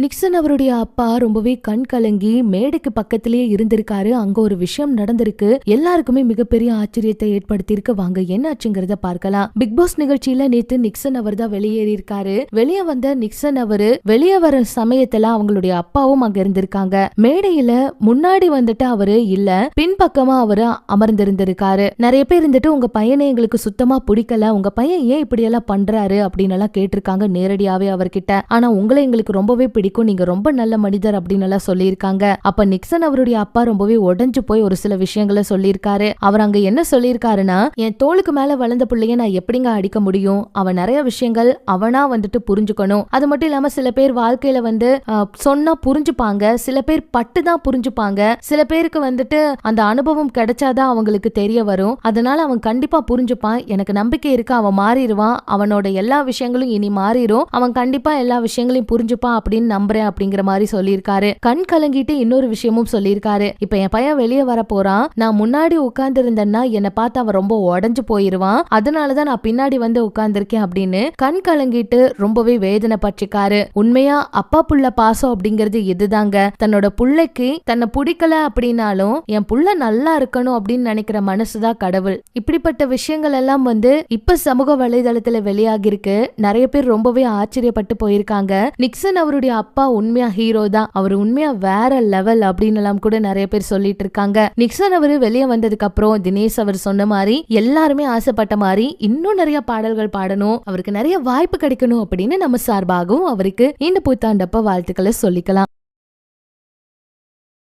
Nixon அவருடைய அப்பா ரொம்பவே கண் கலங்கி மேடைக்கு பக்கத்திலேயே இருந்திருக்காரு. அங்க ஒரு விஷயம் நடந்திருக்கு. எல்லாருக்குமே மிகப்பெரிய ஆச்சரியத்தை ஏற்படுத்தியிருக்கு. வாங்க என்ன ஆச்சுங்கிறத பார்க்கலாம். பிக் பாஸ் நிகழ்ச்சியில நேத்து நிக்சன் அவர் தான் வெளியேறி இருக்காரு வெளியே வந்த நிக்சன் அவரு வெளியே வர சமயத்துல அவங்களுடைய அப்பாவும் அங்க இருந்திருக்காங்க. மேடையில முன்னாடி வந்துட்டு அவரு இல்ல பின்பக்கமா அவரு அமர்ந்திருந்திருக்காரு. நிறைய பேர் இருந்துட்டு உங்க பையனை எங்களுக்கு சுத்தமா பிடிக்கல. உங்க பையன் ஏன் இப்படி எல்லாம் பண்றாரு? அப்படின்னு எல்லாம் கேட்டிருக்காங்க நேரடியாவே அவர்கிட்ட. ஆனா உங்களை எங்களுக்கு ரொம்பவே பிடிக்கும் நீங்க ரொம்ப நல்ல மனிதர் அப்படின்னு எல்லாம் சொல்லியிருக்காங்க. அப்ப நிக்சன் அவருடைய அப்பா ரொம்பவே உடஞ்சு போய் ஒரு சில விஷயங்களை சொல்லியிருக்காரு. அவர் அங்க என்ன சொல்லியிருக்காருன்னா என் தோளுக்கு மேல வளர்ந்த பிள்ளைய நான் எப்படிங்க அடிக்க முடியும்? அவன் நிறைய விஷயங்கள் அவனா வந்துட்டு புரிஞ்சுக்கணும். அது மட்டும் இல்லாம சில பேர் வாழ்க்கையில வந்து சொன்னா புரிஞ்சுப்பாங்க. சில பேர் பட்டு தான் புரிஞ்சுப்பாங்க. சில பேருக்கு வந்துட்டு அந்த அனுபவம் கிடைச்சாதான் அவங்களுக்கு தெரிய வரும். அதனால அவன் கண்டிப்பா புரிஞ்சுப்பான். எனக்கு நம்பிக்கை இருக்கு அவன் மாறிடுவான். அவனோட எல்லா விஷயங்களும் இனி மாறிடும் அவன் கண்டிப்பா எல்லா விஷயங்களையும் புரிஞ்சுப்பான் அப்படின்னு நம்புறேன் அப்படிங்கிற மாதிரி சொல்லியிருக்காரு. கண் கலங்கிட்டு இன்னொரு விஷயமும் சொல்லியிருக்காரு. இப்ப என் பையன் வெளியே வர போறான். நான் முன்னாடி உட்கார்ந்து இருந்தேன்னா என்னை பார்த்து அவன் ரொம்ப உடஞ்சு போயிருவான். அதனாலதான் நான் பின்னாடி வந்து உட்கார்ந்துருக்கேன் அப்படின்னு கண் கலங்கிட்டு ரொம்பவே வேதனை பற்றிக்காரு உண்மையா அப்பா புள்ள பாசம் அப்படிங்கிறது இதுதாங்க. தன்னோட புள்ளைக்கு தன்னை பிடிக்கல அப்படின்னாலும் என் புள்ள நல்லா இருக்கணும் அப்படின்னு நினைக்கிற மனசுதான் கடவுள். இப்படிப்பட்ட விஷயங்கள் எல்லாம் வந்து இப்ப சமூக வலைதளத்துல வெளியாகிருக்கு நிறைய பேர் ரொம்பவே ஆச்சரியப்பட்டு போயிருக்காங்க. நிக்சன் அவருடைய அப்பா உண்மையா ஹீரோ தான். அவர் உண்மையா வேற லெவல் அப்படின்னு எல்லாம் கூட நிறைய பேர் சொல்லிட்டு இருக்காங்க. நிக்சன் அவரு வெளியே வந்ததுக்கு அப்புறம் தினேஷ் அவர் சொன்ன மாதிரி எல்லாருமே ஆசைப்பட்ட மாதிரி இன்னும் நிறைய பாடல்கள் பாடணும். அவருக்கு நிறைய வாய்ப்பு கிடைக்கணும் அப்படின்னு நம்ம சார்பாகவும் அவருக்கு இந்த புத்தாண்டப்ப வாழ்த்துக்களை சொல்லிக்கலாம்.